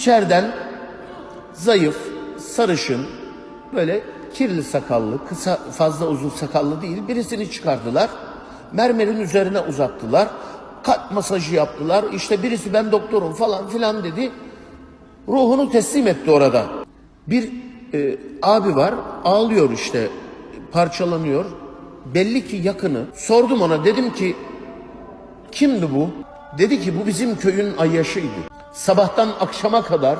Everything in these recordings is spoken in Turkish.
İçeriden zayıf, sarışın, böyle kirli sakallı, kısa fazla uzun sakallı değil birisini çıkardılar. Mermerin üzerine uzattılar. Kalp masajı yaptılar. İşte birisi ben doktorum falan filan dedi. Ruhunu teslim etti orada. Bir e, abi var ağlıyor işte parçalanıyor. Belli ki yakını. Sordum ona dedim ki kimdi bu? Dedi ki bu bizim köyün ayyaşıydı. Sabahtan akşama kadar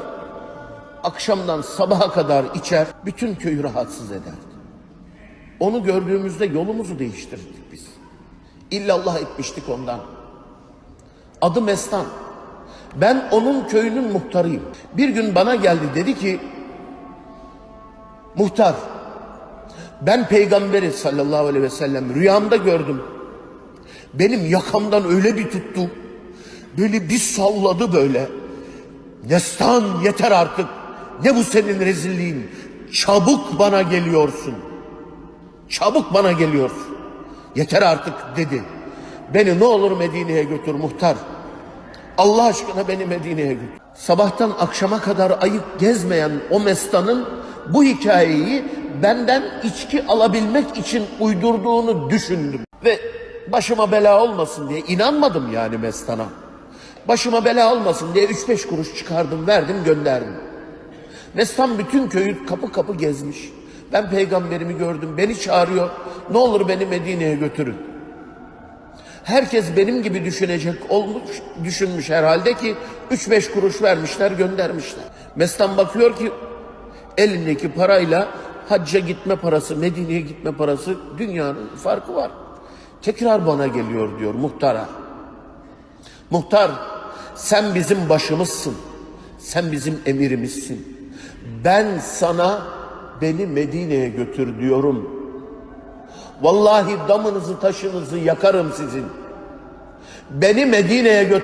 akşamdan sabaha kadar içer, bütün köyü rahatsız ederdi. Onu gördüğümüzde yolumuzu değiştirdik biz. İllallah etmiştik ondan. Adı Mestan. Ben onun köyünün muhtarıyım. Bir gün bana geldi dedi ki, muhtar, ben peygamberi sallallahu aleyhi ve sellem rüyamda gördüm. Benim yakamdan öyle bir tuttu. Böyle bir salladı böyle. Nestan yeter artık. Ne bu senin rezilliğin? Çabuk bana geliyorsun. Çabuk bana geliyorsun. Yeter artık dedi. Beni ne olur Medine'ye götür muhtar. Allah aşkına beni Medine'ye götür. Sabahtan akşama kadar ayıp gezmeyen o mestanın bu hikayeyi benden içki alabilmek için uydurduğunu düşündüm. Ve başıma bela olmasın diye inanmadım yani mestana. Başıma bela olmasın diye 3-5 kuruş çıkardım, verdim, gönderdim. Mestan bütün köyü kapı kapı gezmiş. Ben peygamberimi gördüm, beni çağırıyor. Ne olur beni Medine'ye götürün. Herkes benim gibi düşünecek olmuş, düşünmüş herhalde ki 3-5 kuruş vermişler, göndermişler. Mestan bakıyor ki elindeki parayla hacca gitme parası, Medine'ye gitme parası dünyanın farkı var. Tekrar bana geliyor diyor muhtara. Muhtar sen bizim başımızsın. Sen bizim emirimizsin. Ben sana beni Medine'ye götür diyorum. Vallahi damınızı taşınızı yakarım sizin. Beni Medine'ye götür.